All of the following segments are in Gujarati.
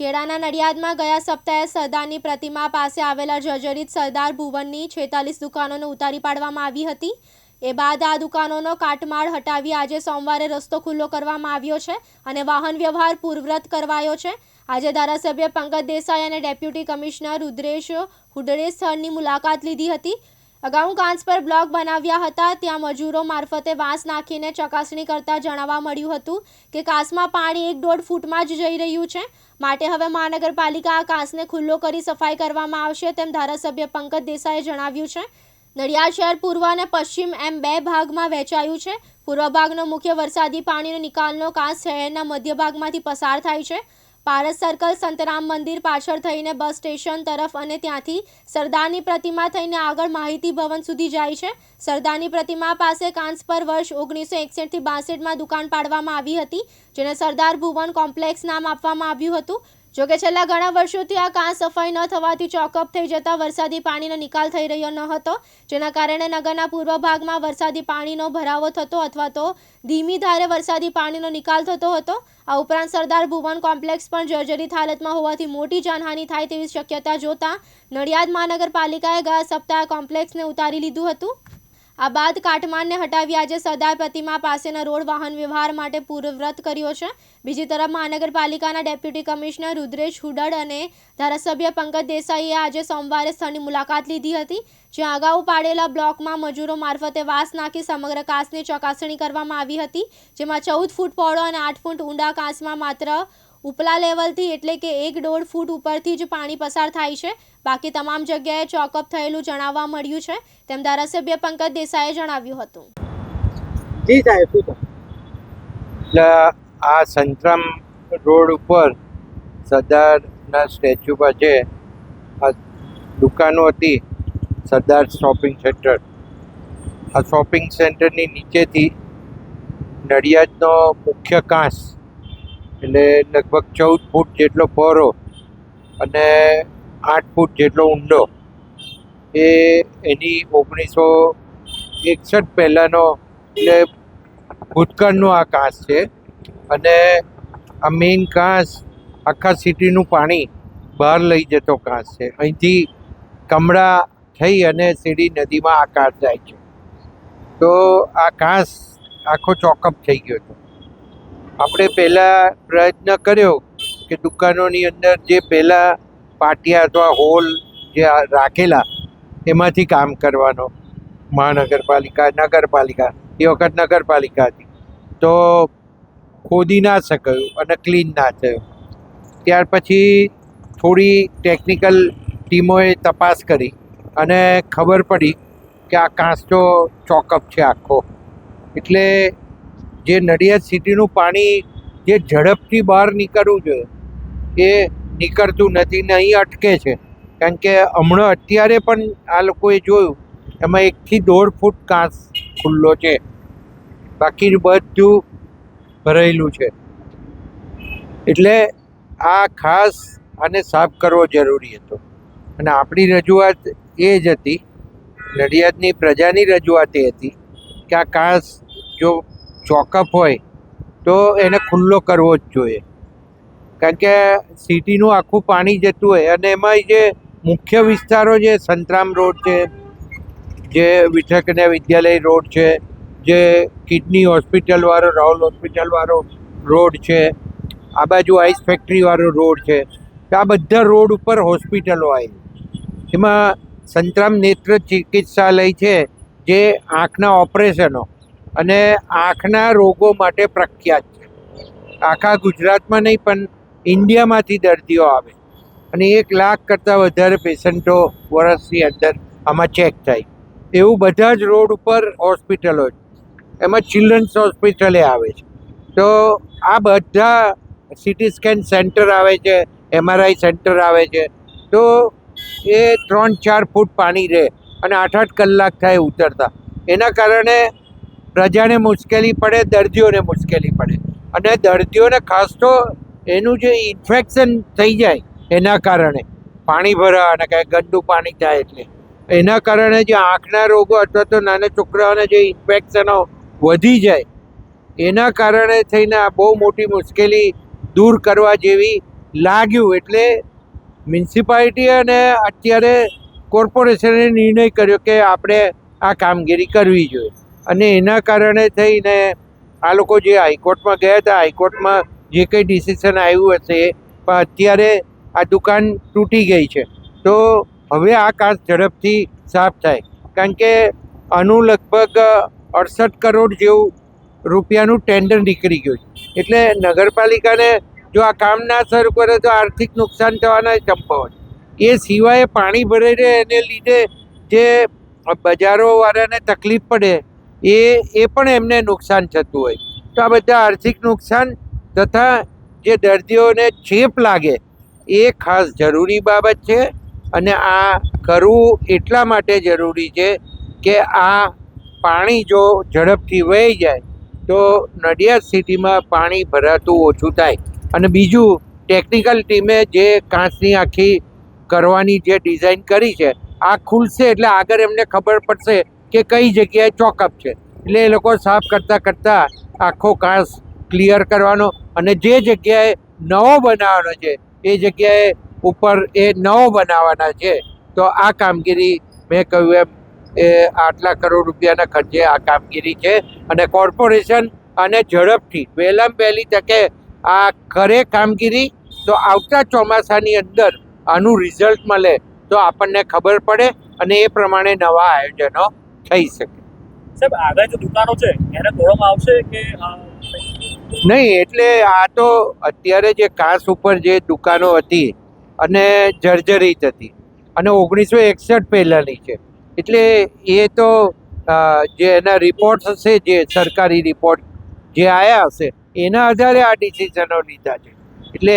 ખેડાના નડિયાદમાં ગયા સપ્તાહે સરદારની પ્રતિમા પાસે આવેલા જર્જરિત સરદાર ભુવનની છેતાલીસ દુકાનોને ઉતારી પાડવામાં આવી હતી. એ બાદ આ દુકાનોનો કાટમાળ હટાવી આજે સોમવારે રસ્તો ખુલ્લો કરવામાં આવ્યો છે અને વાહન વ્યવહાર પૂર્વરત કરવાયો છે. આજે ધારાસભ્ય પંકજ દેસાઈ અને ડેપ્યુટી કમિશનર રુદ્રેશ હુડરે સ્થળની મુલાકાત લીધી હતી. અગાઉ કાંસ પર બ્લોક બનાવ્યા હતા. ત્યાં મજૂરો મારફતે વાંસ નાખીને ચકાસણી કરતા જણાવવા મળ્યું હતું કે કાંસમાં પાણી એક દોઢ ફૂટમાં જ જઈ રહ્યું છે. માટે હવે મહાનગરપાલિકા આ કાંસને ખુલ્લો કરી સફાઈ કરવામાં આવશે તેમ ધારાસભ્ય પંકજ દેસાઈએ જણાવ્યું છે. નડિયાદ શહેર પૂર્વ અને પશ્ચિમ એમ બે ભાગમાં વહેંચાયું છે. પૂર્વ ભાગનો મુખ્ય વરસાદી પાણીનો નિકાલનો કાંસ શહેરના મધ્ય ભાગમાંથી પસાર થાય છે. પારસ સર્કલ સંતરામ મંદિર પાછળ થઈને બસ સ્ટેશન તરફ અને ત્યાંથી સરદારની પ્રતિમા થઈને આગળ માહિતી ભવન સુધી જાય છે. સરદારની પ્રતિમા પાસે કાંસ પર વર્ષ ઓગણીસો એકસઠથી બાસઠમાં દુકાન પાડવામાં આવી હતી, જેને સરદાર ભુવન કોમ્પ્લેક્સ નામ આપવામાં આવ્યું હતું. જોકે છેલ્લા ઘણા વર્ષોથી આ કાં સફાઈ ન થવાથી ચોકઅપ થઈ જતા વરસાદી પાણીનો નિકાલ થઈ રહ્યો ન હતો, જેના કારણે નગરના પૂર્વ ભાગમાં વરસાદી પાણીનો ભરાવો થતો અથવા તો ધીમી ધારે વરસાદી પાણીનો નિકાલ થતો હતો. આ ઉપરાંત સરદાર ભુવન કોમ્પ્લેક્સ પણ જર્જરિત હાલતમાં હોવાથી મોટી જાનહાનિ થાય તેવી શક્યતા જોતા નડિયાદ મહાનગરપાલિકાએ ગયા સપ્તાહે કોમ્પ્લેક્સને ઉતારી લીધું હતું. આ બાદ કાટમાળને હટાવી આજે સરદાર પ્રતિમા પાસેના રોડ વાહન વ્યવહાર માટે પૂર્વવ્રત કર્યો છે. બીજી તરફ મહાનગરપાલિકાના ડેપ્યુટી કમિશનર રુદ્રેશ હુડડ અને ધારાસભ્ય પંકજ દેસાઈએ આજે સોમવારે સ્થળની મુલાકાત લીધી હતી, જ્યાં અગાઉ પાડેલા બ્લોકમાં મજૂરો મારફતે વાસ નાખી સમગ્ર કાંસની ચકાસણી કરવામાં આવી હતી, જેમાં ચૌદ ફૂટ પહોળો અને આઠ ફૂટ ઊંડા કાંસમાં માત્ર ઉપલા લેવલથી એટલે કે એક દોઢ ફૂટ ઉપરથી જ પાણી પસાર થાય છે. બાકી તમામ જગ્યાએ ચોકઅપ થયેલું જણાવવા મળ્યું છે. તેમ ધારાસભ્ય પંકજ દેસાઈએ જણાવ્યું હતું. જી સાહેબ એટલે આ સંતરામ રોડ ઉપર સરદારના સ્ટેચ્યુ પાસે આ દુકાનો હતી સરદાર શોપિંગ સેન્ટર આ શોપિંગ સેન્ટરની નીચેથી નડિયાદનો મુખ્ય કાંસ એટલે લગભગ ચૌદ ફૂટ જેટલો પહોળો અને આઠ ફૂટ જેટલો ઊંડો. એ એની ઓગણીસો એકસઠ પહેલાંનો એટલે ભૂતકાળનો આ કાંસ છે. અને આ મેઇન કાંસ આખા સિટીનું પાણી બહાર લઈ જતો કાંસ છે. અહીંથી કમળા થઈ અને સીડી નદીમાં આ કાંસ જાય છે. તો આ કાંસ આખો ચોકઅપ થઈ ગયો હતો. આપણે પહેલાં પ્રયત્ન કર્યો કે દુકાનોની અંદર જે પહેલાં પાટિયા અથવા હોલ જે રાખેલા, એમાંથી કામ કરવાનો. મહાનગરપાલિકા, નગરપાલિકા, એ વખત નગરપાલિકા હતી. તો ખોદી ના શકાયું અને ક્લીન ના થયું. ત્યાર પછી થોડી ટેકનિકલ ટીમોએ તપાસ કરી અને ખબર પડી કે આ કાંસ તો ચોકઅપ છે આખો. એટલે જે નડિયાદ સિટીનું પાણી જે ઝડપથી બહાર નીકળવું જોઈએ, એ નીકળતું નથી ને અહીં અટકે છે. કારણ કે હમણાં અત્યારે પણ આ લોકોએ જોયું, એમાં એકથી દોઢ ફૂટ કાંસ ખુલ્લો છે. બાકી બધું ભરાયેલું છે. એટલે આ ખાસ આને સાફ કરવો જરૂરી હતો. અને આપણી રજૂઆત એ જ હતી, નડિયાદની પ્રજાની રજૂઆત એ હતી, કે આ કાંસ જો ચોકઅપ હોય, તો એને ખુલ્લો કરવો જ જોઈએ. કારણ કે સિટીનું આખું પાણી જતું હોય અને એમાં જે મુખ્ય વિસ્તારો જે સંતરામ રોડ છે, જે વિઠ્ઠલ વિદ્યાલય રોડ છે, જે કિડની હોસ્પિટલવાળો રાહુલ હોસ્પિટલવાળો રોડ છે, આ બાજુ આઈસ ફેક્ટરીવાળો રોડ છે, તો આ બધા રોડ ઉપર હોસ્પિટલો આવી એમાં સંતરામ નેત્ર ચિકિત્સાલય છે, જે આંખના ઓપરેશનો અને આંખના રોગો માટે પ્રખ્યાત છે. આખા ગુજરાતમાં નહીં, પણ ઇન્ડિયામાંથી દર્દીઓ આવે. અને એક લાખ કરતાં વધારે પેશન્ટો વર્ષની અંદર આમાં ચેક થાય. એવું બધા જ રોડ ઉપર હોસ્પિટલો છે. એમાં ચિલ્ડ્રન્સ હોસ્પિટલે આવે છે. તો આ બધા સિટી સ્કેન સેન્ટર આવે છે, એમઆરઆઈ સેન્ટર આવે છે. તો એ ત્રણ ચાર ફૂટ પાણી રહે અને આઠ આઠ કલાક થાય ઉતરતા. એના કારણે પ્રજાને મુશ્કેલી પડે, દર્દીઓને મુશ્કેલી પડે. અને દર્દીઓને ખાસ તો એનું જે ઇન્ફેક્શન થઈ જાય એના કારણે. પાણી ભરા અને કાંઈ ગંદુ પાણી થાય એટલે. એના કારણે જે આંખના રોગો અથવા તો નાના છોકરાઓને જે ઇન્ફેક્શનો વધી જાય, એના કારણે થઈને આ બહુ મોટી મુશ્કેલી દૂર કરવા જેવી લાગ્યું. એટલે મ્યુનિસિપાલિટી અને અત્યારે કોર્પોરેશને નિર્ણય કર્યો કે આપણે આ કામગીરી કરવી જોઈએ. અને એના કારણે થઈને આ લોકો જે હાઈકોર્ટમાં ગયા હતા, હાઈકોર્ટમાં જે કંઈ ડિસિઝન આવ્યું હશે, પણ અત્યારે આ દુકાન તૂટી ગઈ છે. તો હવે આ કાચ ઝડપથી સાફ થાય. કારણ કે આનું લગભગ અડસઠ કરોડ જેવું રૂપિયાનું ટેન્ડર નીકળી ગયું છે. એટલે નગરપાલિકાને જો આ કામ ના શરૂ કરે તો આર્થિક નુકસાન થવાના સંભાવના એ સિવાય પાણી ભરાઈ રહે એને લીધે જે બજારોવાળાને તકલીફ પડે એ એ પણ એમને નુકસાન થતું હોય. તો આ બધા આર્થિક નુકસાન તથા જે દર્દીઓને ચેપ લાગે, એ ખાસ જરૂરી બાબત છે. અને આ કરવું એટલા માટે જરૂરી છે કે આ પાણી જો ઝડપથી વહી જાય, તો નડિયાદ સિટીમાં પાણી ભરાતું ઓછું થાય. અને બીજું, ટેકનિકલ ટીમે જે કાચની આખી કરવાની જે ડિઝાઇન કરી છે, આ ખુલશે એટલે આગળ એમને ખબર પડશે કે કઈ જગ્યાએ ચોકઅપ છે. એટલે એ લોકો સાફ કરતાં કરતાં આખો કાચ ક્લિયર કરવાનો અને જે જગ્યાએ નવો બનાવવાનો છે, એ જગ્યાએ ઉપર એ નવો બનાવવાના છે, તો આ કામગીરી મેં કહ્યું એમ, એ આટલા કરોડ રૂપિયાના ખર્ચે આ કામગીરી છે અને કોર્પોરેશન અને ઝડપથી વહેલામ વહેલી તકે આ કરે કામગીરી, તો આવતા ચોમાસાની અંદર આનું રિઝલ્ટ મળે, તો આપણને ખબર પડે અને એ પ્રમાણે નવા આયોજનો થઈ શકે. સાહેબ આગળ જે દુકાનો છે એને તોડવામાં આવશે કે નહીં એટલે આ તો અત્યારે જે કાંસ ઉપર જે દુકાનો હતી અને જર્જરિત હતી અને ઓગણીસો એકસઠ પહેલાંની છે. એટલે એ તો જે એના રિપોર્ટ હશે જે સરકારી રિપોર્ટ જે આવ્યા હશે એના આધારે આ ડિસિઝનો લીધા છે. એટલે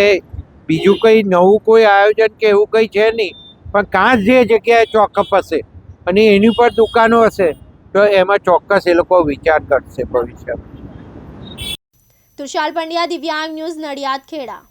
બીજું કંઈ નવું કોઈ આયોજન કે એવું કંઈ છે નહીં પણ કાંસ જે જગ્યાએ ચોકઅપ હશે અને એની પર દુકાનો હશે, તો એમાં ચોક્કસ એ લોકો વિચાર કરશે ભવિષ્યમાં. તુષાર પંડ્યા, દિવ્યાંગ ન્યૂઝ નડિયાદ, ખેડા.